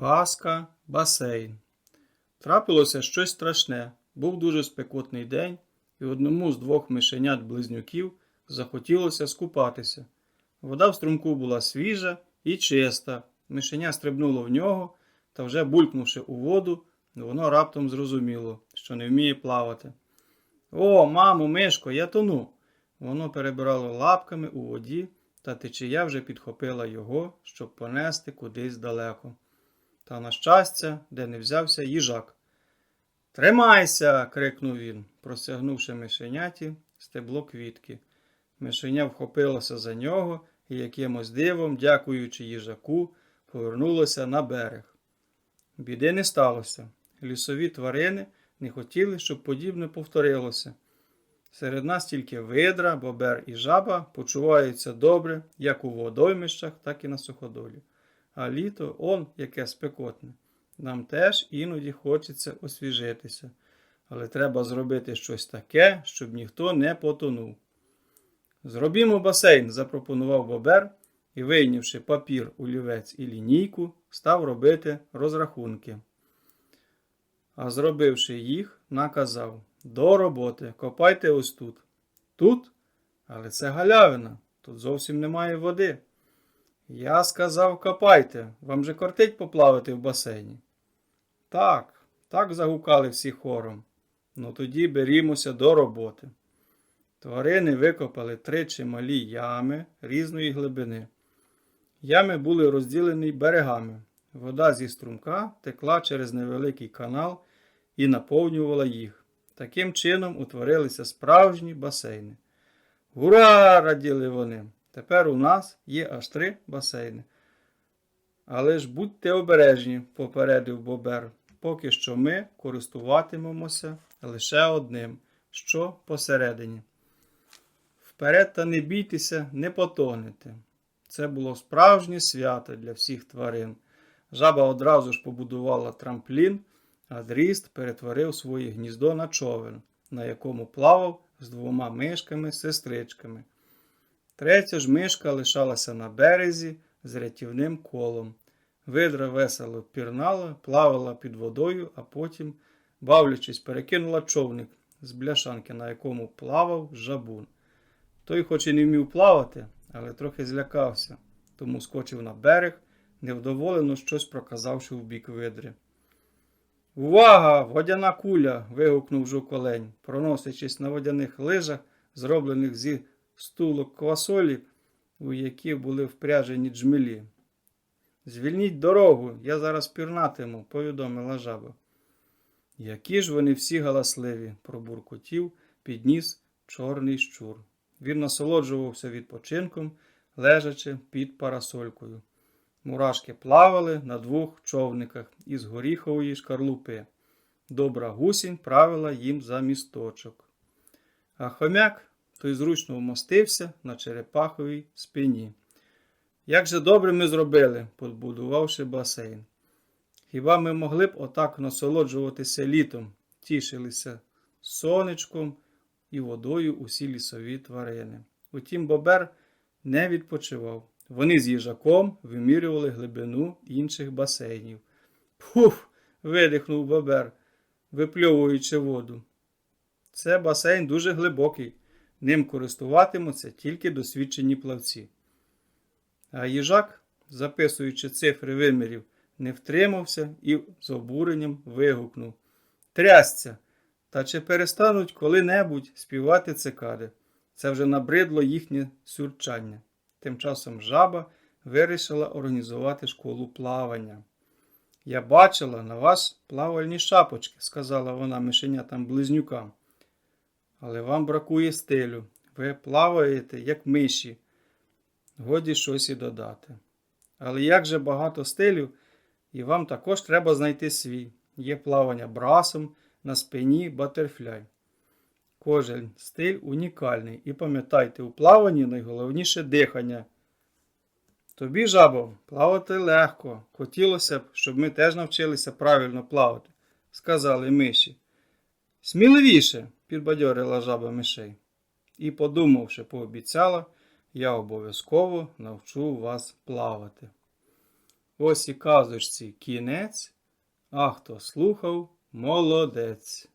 Казка, басейн. Трапилося щось страшне. Був дуже спекотний день, і одному з двох мишенят-близнюків захотілося скупатися. Вода в струмку була свіжа і чиста. Мишеня стрибнуло в нього, та вже булькнувши у воду, воно раптом зрозуміло, що не вміє плавати. О, мамо, мишко, я тону. Воно перебирало лапками у воді, та течія вже підхопила його, щоб понести кудись далеко. Та, на щастя, де не взявся їжак. Тримайся. крикнув він, простягнувши мишеняті стебло квітки. Мишеня вхопилося за нього і якимось дивом, дякуючи їжаку, повернулося на берег. Біди не сталося. Лісові тварини не хотіли, щоб подібне повторилося. Серед нас тільки видра, бобер і жаба почуваються добре як у водоймищах, так і на суходолі. А літо он яке спекотне. Нам теж іноді хочеться освіжитися, але треба зробити щось таке, щоб ніхто не потонув. Зробімо басейн, запропонував бобер і, вийнявши папір, олівець і лінійку, став робити розрахунки. А зробивши їх, наказав до роботи, копайте ось тут. Тут? Але це галявина, тут зовсім немає води. Я сказав, копайте, вам же кортить поплавати в басейні. Так, так загукали всі хором. Ну тоді берімося до роботи. Тварини викопали три чималі ями різної глибини. Ями були розділені берегами. Вода зі струмка текла через невеликий канал і наповнювала їх. Таким чином утворилися справжні басейни. Ура! раділи вони! Тепер у нас є аж три басейни. Але ж будьте обережні, попередив Бобер. Поки що ми користуватимемося лише одним, що посередині. Вперед та не бійтеся, не потонете. Це було справжнє свято для всіх тварин. Жаба одразу ж побудувала трамплін, а дріст перетворив своє гніздо на човен, на якому плавав з двома мишками-сестричками. Третя ж мишка лишалася на березі з рятівним колом. Видра весело пірнала, плавала під водою, а потім, бавлячись, перекинула човник з бляшанки, на якому плавав жабун. Той, хоч і не вмів плавати, але трохи злякався, тому скочив на берег, невдоволено щось проказавши в бік видри. Увага! Водяна куля! вигукнув жуколень, проносячись на водяних лижах, зроблених зі стулок квасолі, у які були впряжені джмелі. Звільніть дорогу, я зараз пірнатиму, повідомила жаба. Які ж вони всі галасливі, пробуркотів, підніс чорний щур. Він насолоджувався відпочинком, лежачи під парасолькою. Мурашки плавали на двох човниках із горіхової шкарлупи. Добра гусінь правила їм за місточок. А хомяк той зручно вмостився на черепаховій спині. Як же добре ми зробили, побудувавши басейн. Хіба ми могли б отак насолоджуватися літом, тішилися сонечком і водою усі лісові тварини. Утім, бобер не відпочивав. Вони з їжаком вимірювали глибину інших басейнів. Пуф. видихнув бобер, випльовуючи воду. Це басейн дуже глибокий. Ним користуватимуться тільки досвідчені плавці. А їжак, записуючи цифри вимірів, не втримався і з обуренням вигукнув Трясця! Та чи перестануть коли-небудь співати цикади? Це вже набридло їхнє сюрчання. Тим часом жаба вирішила організувати школу плавання. Я бачила на вас плавальні шапочки, сказала вона мишенятам близнюкам. Але вам бракує стилю. Ви плаваєте, як миші. Годі щось і додати. Але як же багато стилів, і вам також треба знайти свій. Є плавання брасом, на спині батерфляй. Кожен стиль унікальний. І пам'ятайте, у плаванні найголовніше дихання. Тобі, жабо, плавати легко. Хотілося б, щоб ми теж навчилися правильно плавати, сказали миші. Сміливіше, підбадьорила жаба мишей. І, подумавши, пообіцяла, я обов'язково навчу вас плавати. Ось і казочці кінець, а хто слухав, молодець.